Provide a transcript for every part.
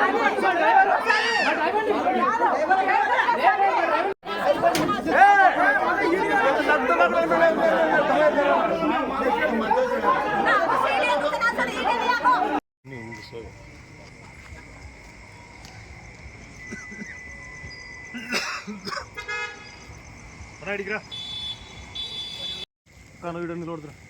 రైడ్కి കാണാൻ വീട് എന്തെങ്കിലും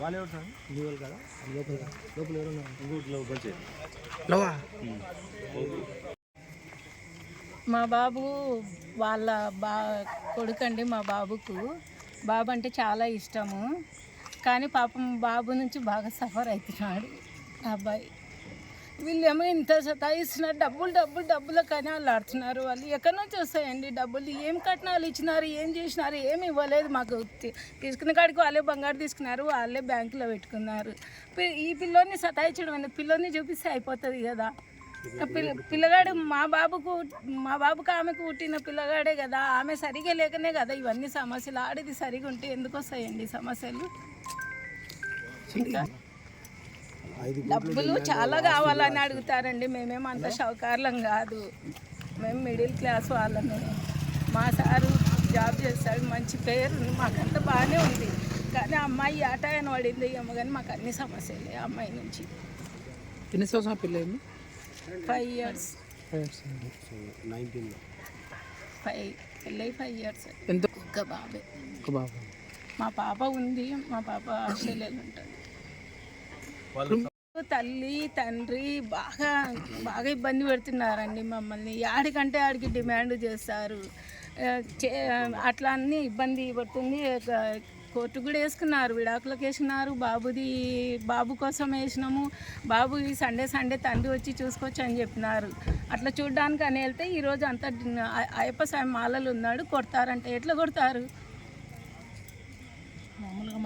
కను వీడియో నిలబడుతురా మా బాబు వాళ్ళ బా కొడుకండి మా బాబుకు. బాబు అంటే చాలా ఇష్టము. కానీ పాపం బాబు నుంచి బాగా సఫర్ అవుతున్నాడు. అబ్బాయి. వీళ్ళేమో ఇంత సతాయిస్తున్నారు. డబ్బులు డబ్బులు డబ్బులు కానీ వాళ్ళు ఆడుతున్నారు వాళ్ళు. ఎక్కడి నుంచి వస్తాయండి డబ్బులు? ఏం కట్నాలు ఇచ్చినారు? ఏం చేసినారు? ఏమి ఇవ్వలేదు మాకు. తీసుకున్న కాడికి వాళ్ళే బంగారు తీసుకున్నారు. వాళ్ళే బ్యాంకులో పెట్టుకున్నారు. ఈ పిల్లోని సతాయించడం అనేది పిల్లోని చూపిస్తే అయిపోతుంది కదా. పిల్ల పిల్లగాడు మా బాబుకు మా బాబుకు ఆమెకు పుట్టిన పిల్లగాడే కదా. ఆమె సరిగా లేకనే కదా ఇవన్నీ సమస్యలు. ఆడిది సరిగా ఉంటే ఎందుకు వస్తాయండి సమస్యలు? ఇంకా డబ్బులు చాలా కావాలని అడుగుతారండి. మేమేం అంత షౌకార్లం కాదు. మేము మిడిల్ క్లాస్ వాళ్ళమే. మా సారు జాబ్ చేస్తాడు మంచి పేరు ఉంది మాకంతా బాగానే ఉంది. కానీ అమ్మాయి ఆట అని పడింది ఏమో కానీ మాకు అన్ని సమస్యలే ఆ అమ్మాయి నుంచి. ఎన్ని సంవత్సరాల పిల్లలు ఫైవ్ ఇయర్స్ ఫైవ్ పెళ్ళై ఫైవ్ ఇయర్స్ ఎంత? ఒక్క బాబే. ఒక బాబు. మా పాప ఉంది మా పాప ఆస్ట్రేలియాలో ఉంటుంది. తల్లి తండ్రి బాగా బాగా ఇబ్బంది పెడుతున్నారండి మమ్మల్ని. ఆడికంటే ఆడికి డిమాండ్ చేస్తారు. అట్లా అన్ని ఇబ్బంది పడుతుంది. కోర్టు కూడా వేసుకున్నారు విడాకులకు వేసినారు. బాబుది బాబు కోసం వేసినాము. బాబు ఈ సండే సండే తండ్రి వచ్చి చూసుకోవచ్చు అని చెప్పినారు. అట్లా చూడడానికి అని వెళ్తే ఈరోజు అంతా అయ్యప్ప స్వామి మాలలు ఉన్నాడు కొడతారంటే ఎట్లా కొడతారు?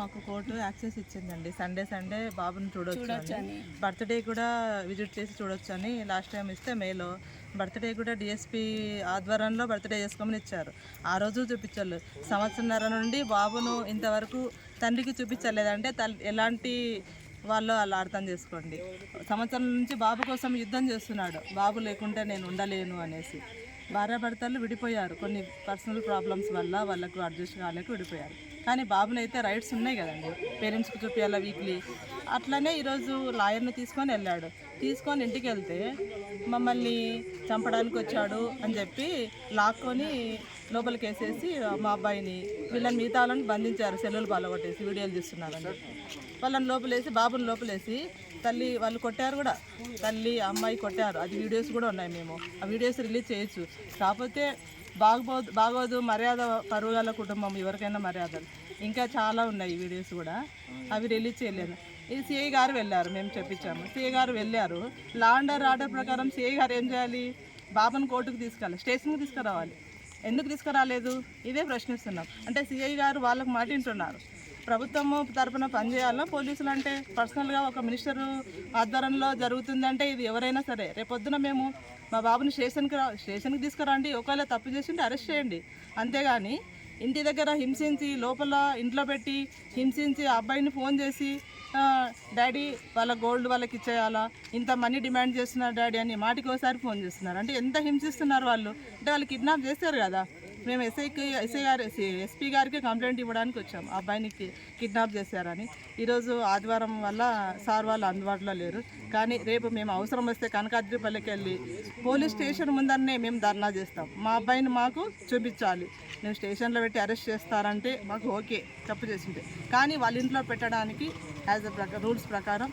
మాకు కోర్టు యాక్సెస్ ఇచ్చిందండి. సండే సండే బాబుని చూడొచ్చు. బర్త్డే కూడా విజిట్ చేసి చూడొచ్చు అని లాస్ట్ టైం ఇస్తే మేలో బర్త్డే కూడా డిఎస్పి ఆధ్వర్యంలో బర్త్డే చేసుకోమని ఇచ్చారు. ఆ రోజు చూపించారు. సంవత్సరంన్నర నుండి బాబును ఇంతవరకు తండ్రికి చూపించలేదంటే తల్ ఎలాంటి వాళ్ళు అలా అర్థం చేసుకోండి. సంవత్సరం నుంచి బాబు కోసం యుద్ధం చేస్తున్నాడు. బాబు లేకుంటే నేను ఉండలేను అనేసి. భార్యాభర్తలు విడిపోయారు. కొన్ని పర్సనల్ ప్రాబ్లమ్స్ వల్ల వాళ్ళకు అడ్జస్ట్ కాలేక విడిపోయారు. కానీ బాబునైతే రైట్స్ ఉన్నాయి కదండి. పేరెంట్స్కి చూపించాలా వీక్లీ. అట్లనే ఈరోజు లాయర్ని తీసుకొని వెళ్ళాడు. తీసుకొని ఇంటికి వెళ్తే మమ్మల్ని చంపడానికి వచ్చాడు అని చెప్పి లాక్కొని లోపలికి వేసేసి మా అబ్బాయిని వీళ్ళని మిగతా వాళ్ళని బంధించారు సెల్లులు పాల్గొట్టేసి వీడియోలు తీస్తున్నారని. వాళ్ళని లోపలేసి బాబుని లోపలేసి తల్లి వాళ్ళు కొట్టారు కూడా. తల్లి అమ్మాయి కొట్టారు. అది వీడియోస్ కూడా ఉన్నాయి మేము. ఆ వీడియోస్ రిలీజ్ చేయొచ్చు. కాకపోతే బాగోదు బాగోదు మర్యాద పరువుగల కుటుంబం ఎవరికైనా మర్యాదలు. ఇంకా చాలా ఉన్నాయి వీడియోస్ కూడా. అవి రిలీజ్ చేయలేదు. ఇది సిఐ గారు వెళ్ళారు మేము చెప్పించాము. సిఐ గారు వెళ్ళారు. లాండర్ ఆర్డర్ ప్రకారం సిఐ గారు ఏం చేయాలి? బాబుని కోర్టుకు తీసుకెళ్ళాలి. స్టేషన్కి తీసుకురావాలి. ఎందుకు తీసుకురాలేదు? ఇదే ప్రశ్నిస్తున్నాం. అంటే సిఐ గారు వాళ్ళకు మాట వింటున్నారు. ప్రభుత్వము తరపున పనిచేయాలో? పోలీసులు అంటే పర్సనల్గా ఒక మినిస్టర్ ఆధ్వర్యంలో జరుగుతుందంటే ఇది ఎవరైనా సరే. రేపొద్దున మేము మా బాబుని స్టేషన్కి రా స్టేషన్కి తీసుకురండి. ఒకవేళ తప్పు చేసింటే అరెస్ట్ చేయండి. అంతేగాని ఇంటి దగ్గర హింసించి లోపల ఇంట్లో పెట్టి హింసించి ఆ అబ్బాయిని ఫోన్ చేసి డాడీ వాళ్ళ గోల్డ్ వాళ్ళకి ఇచ్చేయాలా? ఇంత మనీ డిమాండ్ చేస్తున్నారు డాడీ అని మాటికి ఒకసారి ఫోన్ చేస్తున్నారు. అంటే ఎంత హింసిస్తున్నారు వాళ్ళు? అంటే వాళ్ళు కిడ్నాప్ చేస్తారు కదా. మేము ఎస్ఐకి ఎస్ఐ గారు ఎస్పీ గారికి కంప్లైంట్ ఇవ్వడానికి వచ్చాం అబ్బాయిని కిడ్నాప్ చేశారని. ఈరోజు ఆదివారం వల్ల సార్ వాళ్ళు అందుబాటులో లేరు. కానీ రేపు మేము అవసరం వస్తే కనకాద్రిపల్లికి వెళ్ళి పోలీస్ స్టేషన్ ముందరనే మేము ధర్నా చేస్తాం. మా అబ్బాయిని మాకు చూపించాలి. మేము స్టేషన్లో పెట్టి అరెస్ట్ చేస్తారంటే మాకు ఓకే తప్పు చేసింటే. కానీ వాళ్ళ ఇంట్లో పెట్టడానికి యాజ్ అ ప్రకారం రూల్స్ ప్రకారం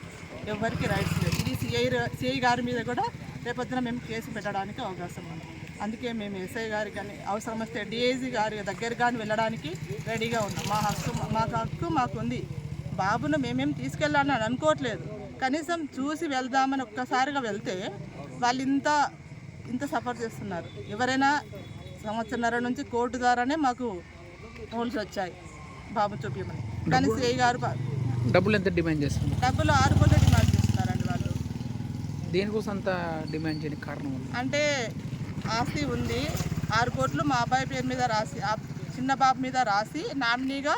ఎవరికి రైట్స్ లేదు ఇది సిఐ సిఐ గారి మీద కూడా రేపొద్దున మేము కేసు పెట్టడానికి అవకాశం ఉంది. అందుకే మేము ఎస్ఐ గారికి కానీ అవసరం వస్తే డిఐజీ గారి దగ్గర కానీ వెళ్ళడానికి రెడీగా ఉన్నాం. మా హక్కు మాకు హక్కు మాకు ఉంది బాబును మేమేం తీసుకెళ్ళాలని అని అనుకోవట్లేదు. కనీసం చూసి వెళ్దామని ఒక్కసారిగా వెళ్తే వాళ్ళు ఇంత ఇంత సఫర్ చేస్తున్నారు. ఎవరైనా సంవత్సరన్నర నుంచి కోర్టు ద్వారానే మాకు రూల్స్ వచ్చాయి బాబు చూపించమని. కానీ సిఐ గారు డబ్బులు ఎంత డిమాండ్ చేస్తుంది డబ్బులు ఆరు కోట్లు డిమాండ్ చేస్తున్నారండి వాళ్ళు. దేనికోసం అంత డిమాండ్ చేయడానికి కారణం అంటే ఆస్తి ఉంది. ఆరు కోట్లు మా అబ్బాయి పేరు మీద రాసి చిన్న బాబు మీద రాసి నామినీగా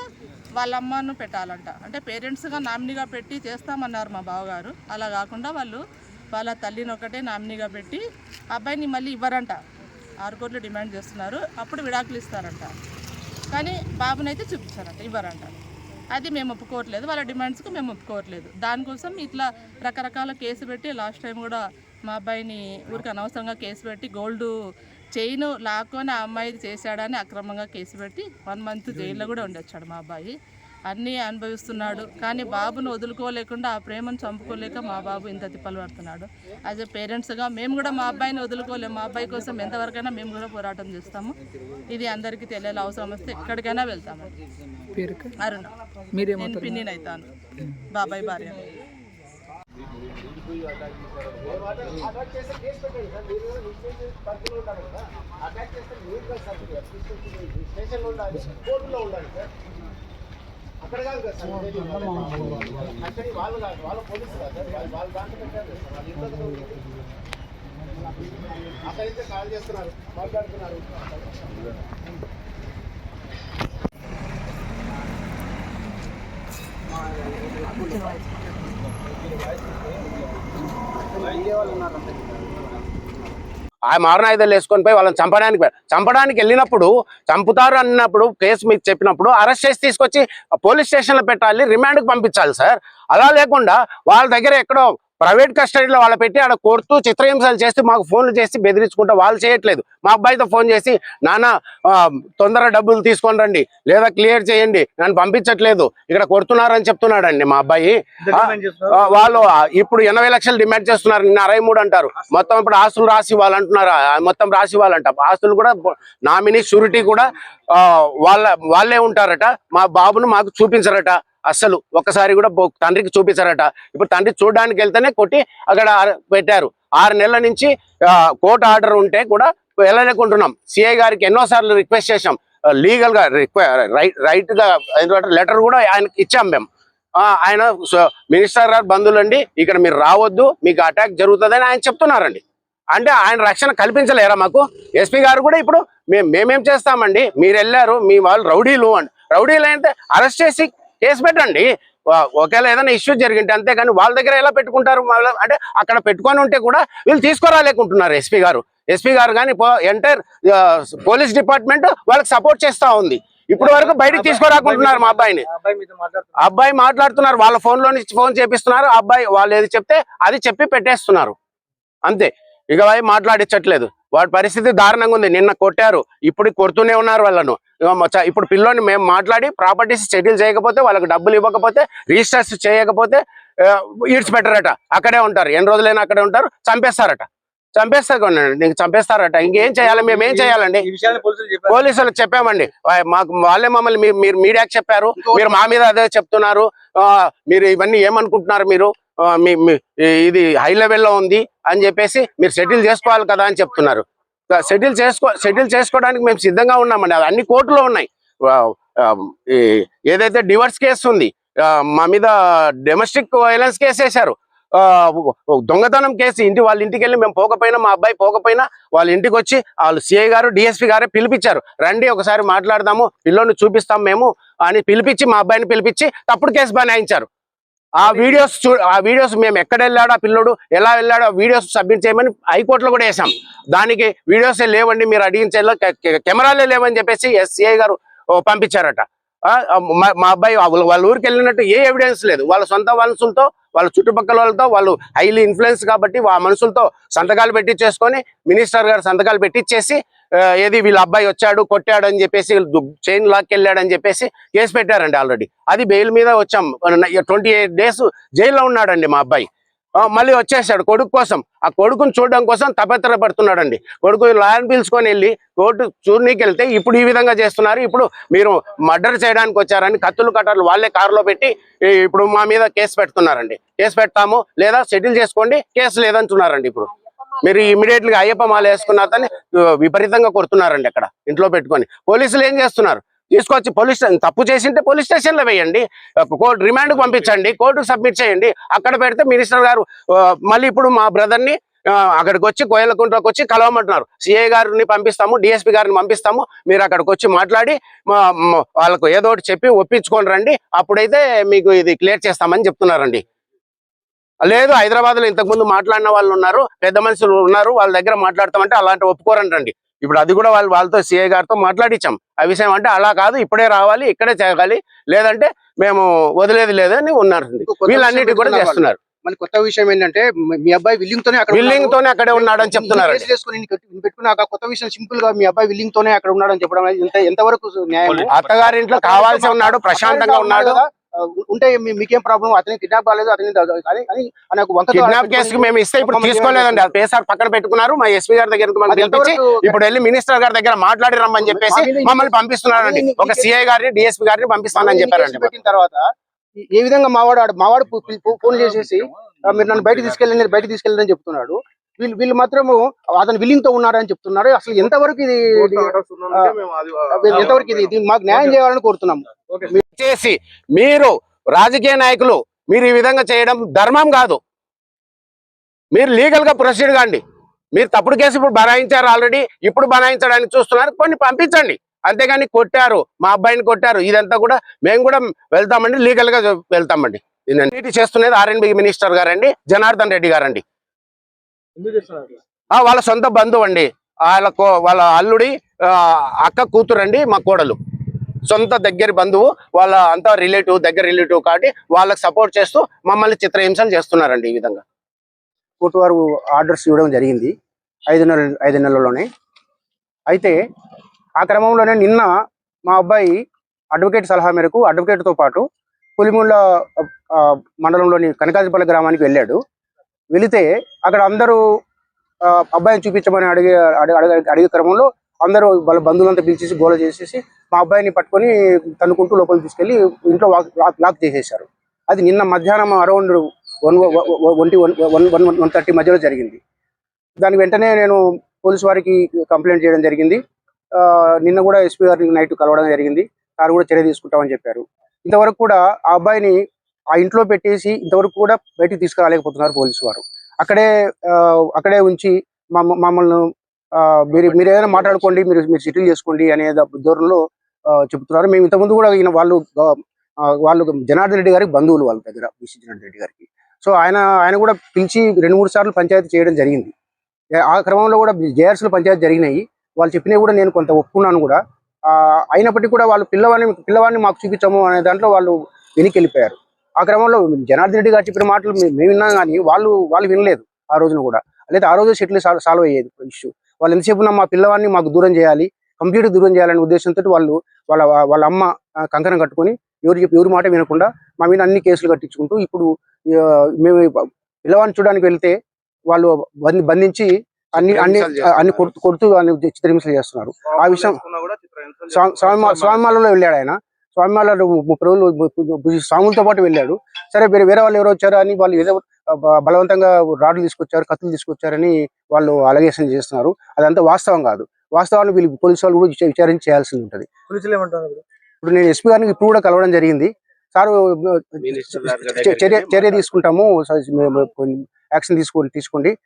వాళ్ళ అమ్మను పెట్టాలంట. అంటే పేరెంట్స్గా నామినీగా పెట్టి చేస్తామన్నారు మా బావగారు. అలా కాకుండా వాళ్ళు వాళ్ళ తల్లిని ఒకటే నామినీగా పెట్టి అబ్బాయిని మళ్ళీ ఇవ్వరంట. ఆరు కోట్లు డిమాండ్ చేస్తున్నారు. అప్పుడు విడాకులు ఇస్తారంట. కానీ బాబునైతే చూపించారంట ఇవ్వరంట. అది మేము ఒప్పుకోవట్లేదు. వాళ్ళ డిమాండ్స్కి మేము ఒప్పుకోవట్లేదు. దానికోసం ఇట్లా రకరకాల కేసు పెట్టి లాస్ట్ టైం కూడా మా అబ్బాయిని ఊరికి అనవసరంగా కేసు పెట్టి గోల్డ్ చైన్ లాక్కొని ఆ అమ్మాయి చేశాడని అక్రమంగా కేసు పెట్టి వన్ మంత్ జైల్లో కూడా ఉండొచ్చాడు మా అబ్బాయి. అన్నీ అనుభవిస్తున్నాడు. కానీ బాబును వదులుకోలేకుండా ఆ ప్రేమను చంపుకోలేక మా బాబు ఇంత తిప్పలు పడుతున్నాడు. యాజ్ ఎ పేరెంట్స్గా మేము కూడా మా అబ్బాయిని వదులుకోలేము మా అబ్బాయి కోసం ఎంతవరకైనా మేము కూడా పోరాటం చేస్తాము. ఇది అందరికీ తెలియాలి. అవసరం వస్తే ఎక్కడికైనా వెళ్తాము అరుణ. నేను పిన్నిని అవుతాను బాబాయ్ భార్య. అక్కడ కాదు కదా సార్ ఉండేది యాక్చువల్లీ వాళ్ళు కాదు వాళ్ళ పోలీసు కాదు సార్ వాళ్ళు వాళ్ళు దాంట్లో పెట్టారు సార్ వాళ్ళ ఇంట్లో అక్కడైతే కాల్ చేస్తున్నారు మాట్లాడుతున్నారు ఆ మారణాయుధాలు వేసుకొని పోయి వాళ్ళని చంపడానికి చంపడానికి వెళ్ళినప్పుడు చంపుతారు అన్నప్పుడు కేసు మీకు చెప్పినప్పుడు అరెస్ట్ చేసి తీసుకొచ్చి పోలీస్ స్టేషన్లో పెట్టాలి రిమాండ్కి పంపించాలి సార్. అలా లేకుండా వాళ్ళ దగ్గర ఎక్కడో ప్రైవేట్ కస్టడీలో వాళ్ళ పెట్టి ఆడ కొడుతూ చిత్రహింసలు చేస్తూ మాకు ఫోన్లు చేసి బెదిరించుకుంటా వాళ్ళు చేయట్లేదు. మా అబ్బాయితో ఫోన్ చేసి నాన్న తొందర డబ్బులు తీసుకొని రండి. లేదా క్లియర్ చేయండి. నన్ను పంపించట్లేదు. ఇక్కడ కొడుతున్నారని చెప్తున్నాడండి మా అబ్బాయి. వాళ్ళు ఇప్పుడు ఎనభై లక్షలు డిమాండ్ చేస్తున్నారు. నిన్న అరవై మూడు అంటారు. మొత్తం ఇప్పుడు ఆస్తులు రాసి ఇవ్వాలంటున్నారు? మొత్తం రాసి ఇవ్వాలంట. ఆస్తులు కూడా నామినీ షూరిటీ కూడా వాళ్ళ వాళ్ళే ఉంటారట. మా బాబును మాకు చూపించరట. అస్సలు ఒక్కసారి కూడా తండ్రికి చూపించారట ఇప్పుడు తండ్రి చూడడానికి వెళ్తేనే కొట్టి అక్కడ పెట్టారు. ఆరు నెలల నుంచి కోర్టు ఆర్డర్ ఉంటే కూడా వెళ్ళలేకుంటున్నాం. సిఐ గారికి ఎన్నోసార్లు రిక్వెస్ట్ చేశాం. లీగల్గా రైట్ రైట్గా లెటర్ కూడా ఆయనకి ఇచ్చాం మేము. ఆ, ఆయన మినిస్టర్ గారు బంధువులండి ఇక్కడ మీరు రావద్దు మీకు అటాక్ జరుగుతుందని ఆయన చెప్తున్నారండి. అంటే ఆయన రక్షణ కల్పించలేరా మాకు? ఎస్పీ గారు కూడా ఇప్పుడు మేము మేమేం చేస్తామండి? మీరు వెళ్ళారు మీ వాళ్ళు రౌడీలు అండి రౌడీలు అయితే అరెస్ట్ చేసి కేసు పెట్టండి. ఒకవేళ ఏదైనా ఇష్యూ జరిగింటే అంతేగాని వాళ్ళ దగ్గర ఎలా పెట్టుకుంటారు? అంటే అక్కడ పెట్టుకొని ఉంటే కూడా వీళ్ళు తీసుకురాలేకుంటున్నారు ఎస్పీ గారు. ఎస్పీ గారు కానీ ఎంటైర్ పోలీస్ డిపార్ట్మెంట్ వాళ్ళకి సపోర్ట్ చేస్తా ఉంది. ఇప్పుడు వరకు బయటకు తీసుకురాకుంటున్నారు మా అబ్బాయిని. అబ్బాయి మాట్లాడుతున్నారు. వాళ్ళ ఫోన్లో నుంచి ఫోన్ చేపిస్తున్నారు అబ్బాయి వాళ్ళు ఏది చెప్తే అది చెప్పి పెట్టేస్తున్నారు. అంతే. ఇక అవి మాట్లాడించట్లేదు వాడి పరిస్థితి దారుణంగా ఉంది. నిన్న కొట్టారు. ఇప్పుడు కొడుతూనే ఉన్నారు వాళ్ళను. ఇప్పుడు పిల్లోని మేము మాట్లాడి ప్రాపర్టీస్ సెటిల్ చేయకపోతే వాళ్ళకి డబ్బులు ఇవ్వకపోతే రిజిస్టర్స్ చేయకపోతే ఈడ్చిపెట్టరట. అక్కడే ఉంటారు. ఎన్ని రోజులైనా అక్కడే ఉంటారు. చంపేస్తారట. చంపేస్తారు. నీకు చంపేస్తారట. ఇంకేం చేయాలి? మేము ఏం చేయాలండి? పోలీసులకు చెప్పామండి. మాకు వాళ్ళే మమ్మల్ని మీరు మీడియాకి చెప్పారు. మీరు మా మీద అదే చెప్తున్నారు. మీరు ఇవన్నీ ఏమనుకుంటున్నారు మీరు? మీ మీ- ఇది హై లెవెల్లో ఉంది అని చెప్పేసి మీరు సెటిల్ చేసుకోవాలి కదా అని చెప్తున్నారు. సెటిల్ చేసుకో సెటిల్ చేసుకోవడానికి మేము సిద్ధంగా ఉన్నామండి. అవి అన్ని కోర్టులో ఉన్నాయి. ఈ- ఏదైతే డివర్స్ కేసు ఉంది మా మీద డొమెస్టిక్ వైలెన్స్ కేసు వేశారు. దొంగతనం కేసు ఇంటి వాళ్ళ ఇంటికి వెళ్ళి మేము పోకపోయినా మా అబ్బాయి పోకపోయినా వాళ్ళ ఇంటికి వచ్చి వాళ్ళు సిఐ గారు డిఎస్పి గారే పిలిపించారు. రండి ఒకసారి మాట్లాడదాము పిల్లోని చూపిస్తాం మేము అని పిలిపించి మా అబ్బాయిని పిలిపించి తప్పుడు కేసు బనాయించారు. ఆ వీడియోస్ చూ ఆ వీడియోస్ మేము ఎక్కడ వెళ్ళాడో ఆ పిల్లోడు ఎలా వెళ్ళాడో ఆ వీడియోస్ సబ్మిట్ చేయమని హైకోర్టులో కూడా వేసాం. దానికి వీడియోసే లేవండి మీరు అడిగించేలా కెమెరాలే లేవని చెప్పేసి ఎస్సీఐ గారు పంపించారట. మా- మా అబ్బాయి వాళ్ళ వాళ్ళ ఊరికి వెళ్ళినట్టు ఏ ఎవిడెన్స్ లేదు. వాళ్ళ సొంత మనుషులతో వాళ్ళ చుట్టుపక్కల వాళ్ళతో వాళ్ళు హైలీ ఇన్ఫ్లుయెన్స్ కాబట్టి ఆ మనుషులతో సంతకాలు పెట్టించేసుకొని మినిస్టర్ గారు సంతకాలు పెట్టించేసి ఏది వీళ్ళ అబ్బాయి వచ్చాడు కొట్టాడు అని చెప్పేసి చైన్ లాక్కి అని చెప్పేసి కేసు పెట్టారండి ఆల్రెడీ. అది బెయిల్ మీద వచ్చాం. ట్వంటీ ఎయిట్ డేస్ జైల్లో ఉన్నాడండి మా అబ్బాయి. మళ్ళీ వచ్చేసాడు కొడుకు కోసం. ఆ కొడుకుని చూడడం కోసం తపత్ర పడుతున్నాడండి కొడుకు లాయర్ పిలుచుకొని వెళ్ళి కోర్టు చూడనీకి వెళ్తే ఇప్పుడు ఈ విధంగా చేస్తున్నారు. ఇప్పుడు మీరు మర్డర్ చేయడానికి వచ్చారని కత్తులు కట్టర్లు వాళ్ళే కారులో పెట్టి ఇప్పుడు మా మీద కేసు పెడుతున్నారండి. కేసు పెడతాము లేదా సెటిల్ చేసుకోండి కేసు లేదంటున్నారండి ఇప్పుడు. మీరు ఇమీడియట్గా అయ్యప్ప మాల వేసుకున్న అతన్ని విపరీతంగా కొడుతున్నారండి అక్కడ ఇంట్లో పెట్టుకొని. పోలీసులు ఏం చేస్తున్నారు? తీసుకొచ్చి పోలీస్ స్టేషన్ తప్పు చేసింటే పోలీస్ స్టేషన్లో వేయండి కోర్టు రిమాండ్ పంపించండి కోర్టుకు సబ్మిట్ చేయండి. అక్కడ పెడితే మినిస్టర్ గారు మళ్ళీ ఇప్పుడు మా బ్రదర్ని అక్కడికి వచ్చి కోయలకుంట్లోకి వచ్చి కలవమంటున్నారు. సిఐ గారిని పంపిస్తాము డిఎస్పి గారిని పంపిస్తాము. మీరు అక్కడికి వచ్చి మాట్లాడి వాళ్ళకు ఏదో ఒకటి చెప్పి ఒప్పించుకొని రండి. అప్పుడైతే మీకు ఇది క్లియర్ చేస్తామని చెప్తున్నారండి. లేదు హైదరాబాద్లో ఇంతకు ముందు మాట్లాడిన వాళ్ళు ఉన్నారు పెద్ద మనుషులు ఉన్నారు వాళ్ళ దగ్గర మాట్లాడతామంటే అలాంటి ఒప్పుకోరంటండి. ఇప్పుడు అది కూడా వాళ్ళు వాళ్ళతో సిఐ గారితో మాట్లాడించాం ఆ విషయం అంటే అలా కాదు ఇప్పుడే రావాలి ఇక్కడే చేయాలి లేదంటే మేము వదిలేది లేదని ఉన్నారు వీళ్ళన్నిటి కూడా చేస్తున్నారు. మళ్ళీ కొత్త విషయం ఏంటంటే మీ- అబ్బాయి విల్లింగ్ తోనే అక్కడ ఉన్నాడు. తోనే అక్కడే ఉన్నాడని ఈ చెప్తున్నారు. పెట్టుకున్నాక కొత్త విషయం సింపుల్గా మీ అబ్బాయి విల్లింగ్ తోనే అక్కడ ఉన్నాడని చెప్పడం అనేది ఎంత ఎంతవరకు న్యాయం అత్తగారింట్లో కావాల్సి ఉన్నాడు ప్రశాంతంగా ఉన్నాడు. ఉంటే మీకేం ప్రాబ్లం అతని కిడ్నాప్ కాలేదు అతని వంకతో కిడ్నాప్ కేసుకు మేము ఇస్తే ఇప్పుడు తీసుకోలేదండి. పేసార్ పక్కన పెట్టుకున్నారు మా ఎస్పీ గారి పిలిపించి ఎంతవరకు- ఇప్పుడు వెళ్ళి మినిస్టర్ గారి దగ్గర మాట్లాడి రమ్మని చెప్పేసి మమ్మల్ని పంపిస్తున్నారండి. ఒక సిఐ గారిని డిఎస్పీ గారిని పంపిస్తానని చెప్పారండి పెట్టిన తర్వాత ఏ విధంగా మావాడు మావాడు ఫోన్ చేసేసి మీరు నన్ను బయట తీసుకెళ్ళండి నేను బయట తీసుకెళ్ళని చెప్తున్నాడు. వీళ్ళు వీళ్ళు మాత్రము అతను విల్లింగ్తో ఉన్నారని చెప్తున్నారు. అసలు ఎంతవరకు ఇది ఎంతవరకు ఇది ఇది మాకు న్యాయం చేయాలని కోరుతున్నాము. చేసి మీరు రాజకీయ నాయకులు మీరు ఈ విధంగా చేయడం ధర్మం కాదు. మీరు లీగల్గా ప్రొసీడ్ కాండి. మీరు తప్పుడు కేసు ఇప్పుడు బనాయించారు ఆల్రెడీ ఇప్పుడు బనాయించడానికి చూస్తున్నారు కొన్ని పంపించండి. అంతేగాని కొట్టారు మా అబ్బాయిని కొట్టారు ఇదంతా కూడా మేము కూడా వెళ్తామండి లీగల్గా వెళ్తామండి. దీన్ని చేస్తున్నది ఆర్ఎన్బి మినిస్టర్ గారండి జనార్దన్ రెడ్డి గారండి. వాళ్ళ సొంత బంధువు అండి. వాళ్ళ కో- వాళ్ళ అల్లుడి ఆ, అక్క కూతురు అండి మా కోడలు. సొంత దగ్గర బంధువు వాళ్ళ అంతా రిలేటివ్ దగ్గర రిలేటివ్ కాబట్టి వాళ్ళకి సపోర్ట్ చేస్తూ మమ్మల్ని చిత్రహింసలు చేస్తున్నారండి ఈ విధంగా. కోర్టు వారు ఆర్డర్స్ ఇవ్వడం జరిగింది ఐదు నెలల ఐదు నెలల్లోనే. అయితే ఆ క్రమంలోనే నిన్న మా అబ్బాయి అడ్వకేట్ సలహా మేరకు advocate తో పాటు పులిముళ్ళ ఆ, మండలంలోని కనకాజపల్లి గ్రామానికి వెళ్ళాడు. వెళితే అక్కడ అందరూ ఆ, అబ్బాయిని చూపించమని అడిగే అడిగే అడిగే- క్రమంలో అందరూ వాళ్ళ బంధువులంతా పిలిచేసి గోల చేసేసి మా అబ్బాయిని పట్టుకొని తన్నుకుంటూ లోపలికి తీసుకెళ్ళి ఇంట్లో లాక్ లాక్ చేసేసారు అది నిన్న మధ్యాహ్నం అరౌండ్ వన్ ఒంటి one one one one thirty మధ్యలో జరిగింది. దాని వెంటనే నేను పోలీస్ వారికి కంప్లైంట్ చేయడం జరిగింది. ఆ, నిన్న కూడా ఎస్పీ గారిని నైట్ కలవడం జరిగింది. వారు కూడా చర్య తీసుకుంటామని చెప్పారు. ఇంతవరకు కూడా ఆ అబ్బాయిని ఆ ఇంట్లో పెట్టేసి ఇంతవరకు కూడా బయటికి తీసుకురాలేకపోతున్నారు పోలీసు వారు. అక్కడే ఆ, అక్కడే ఉంచి మమ్మ మమ్మల్ని ఆ, మీరు మీరు ఏదైనా మాట్లాడుకోండి మీరు మీరు సెటిల్ చేసుకోండి అనే ధోరణిలో చెబుతున్నారు. చెప్తున్నారు మేము ఇంతకుముందు కూడా ఈయన వాళ్ళు వాళ్ళు జనార్దన్ రెడ్డి గారికి బంధువులు వాళ్ళ దగ్గర బీసీ జనార్దన్ రెడ్డి గారికి. సో ఆయన ఆయన కూడా పిలిచి రెండు మూడు సార్లు పంచాయతీ చేయడం జరిగింది. ఆ క్రమంలో కూడా జేఆర్సీలు పంచాయతీ జరిగినాయి. వాళ్ళు చెప్పినవి కూడా నేను కొంత ఒప్పుకున్నాను కూడా. అయినప్పటికీ కూడా వాళ్ళు పిల్లవాడిని పిల్లవాడిని మాకు చూపించము అనే దాంట్లో వాళ్ళు వెనక్కి వెళ్ళిపోయారు. ఆ క్రమంలో జనార్దన్ రెడ్డి గారు చెప్పిన మాటలు మేము విన్నాం కానీ వాళ్ళు వాళ్ళు వినలేదు ఆ రోజున కూడా. లేదా ఆ రోజు సెటిల్ సాల్వ్ అయ్యేది ఇష్యూ వాళ్ళు ఎంతసేపు మా పిల్లవాడిని మాకు దూరం చేయాలి కంప్లీట్ దూరం చేయాలనే ఉద్దేశంతో వాళ్ళు వాళ్ళ వాళ్ళ అమ్మ కంకణం కట్టుకొని ఎవరు చెప్పి ఎవరి మాట వినకుండా మా మీద అన్ని కేసులు కట్టించుకుంటూ ఇప్పుడు మేము పిల్లవాడిని చూడడానికి వెళ్తే వాళ్ళు బంధి- బంధించి అన్ని అన్ని అన్ని కొడుతూ కొడుతూ అన్ని చిత్రహింసలు చేస్తున్నారు. ఆ విషయం స్వా- స్వామి స్వామిమాలలో వెళ్ళాడు ఆయన. స్వామిమాలలో ముప్పై రోజులు స్వాములతో పాటు వెళ్ళాడు సరే వేరే వేరే వాళ్ళు ఎవరు వచ్చారు అని వాళ్ళు ఏదో బలవంతంగా రాడ్లు తీసుకొచ్చారు కత్తులు తీసుకొచ్చారని వాళ్ళు అలగేషన్ చేస్తున్నారు. అదంతా వాస్తవం కాదు. వాస్తవాన్ని వీళ్ళు పోలీసు వాళ్ళు కూడా విచా- విచారించి చేయాల్సి ఉంటుంది. పోలీసులు ఏమంటారు ఇప్పుడు? నేను ఎస్పీ గారిని ఇప్పుడు కూడా కలవడం జరిగింది. సార్ మినిస్టర్ గారి చ- దగ్గరికి చర్య వెళ్ళి చర్య తీసుకుంటాము. యాక్షన్ తీసుకోండి తీసుకోండి.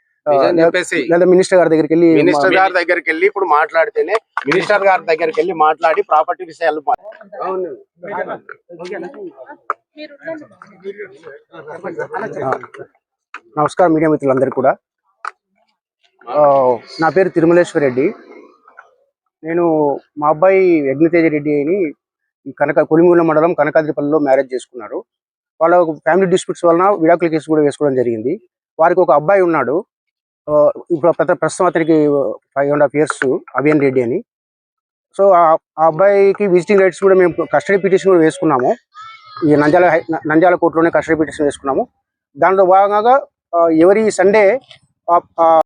లేదా మినిస్టర్ గారి దగ్గరికి వెళ్ళి మినిస్టర్ గారి దగ్గరికి వెళ్ళి ఇప్పుడు మాట్లాడితేనే మినిస్టర్ గారి దగ్గరికి వెళ్ళి మాట్లాడి ప్రాపర్టీ విషయాలు. నమస్కారం మీడియా మిత్రులందరికీ కూడా. నా పేరు తిరుమలేశ్వర రెడ్డి. నేను మా అబ్బాయి యజ్ఞతేజ రెడ్డి అని కనక కొలిమూల మండలం కనకాద్రిపల్లిలో మ్యారేజ్ చేసుకున్నారు. వాళ్ళ ఫ్యామిలీ డిస్ప్యూట్స్ వలన విడాకుల కేసు కూడా వేసుకోవడం జరిగింది. వారికి ఒక అబ్బాయి ఉన్నాడు. ఇప్పుడు ప్రస్తుతం అతనికి five and half years Abhiyan Reddy అని. సో ఆ ఆ అబ్బాయికి విజిటింగ్ రైట్స్ కూడా మేము కస్టడీ పిటిషన్ కూడా వేసుకున్నాము. ఈ నంద్యాల నంద్యాల కోర్టులోనే కస్టడీ పిటిషన్ వేసుకున్నాము. దాంట్లో భాగంగా ఎవరి సండే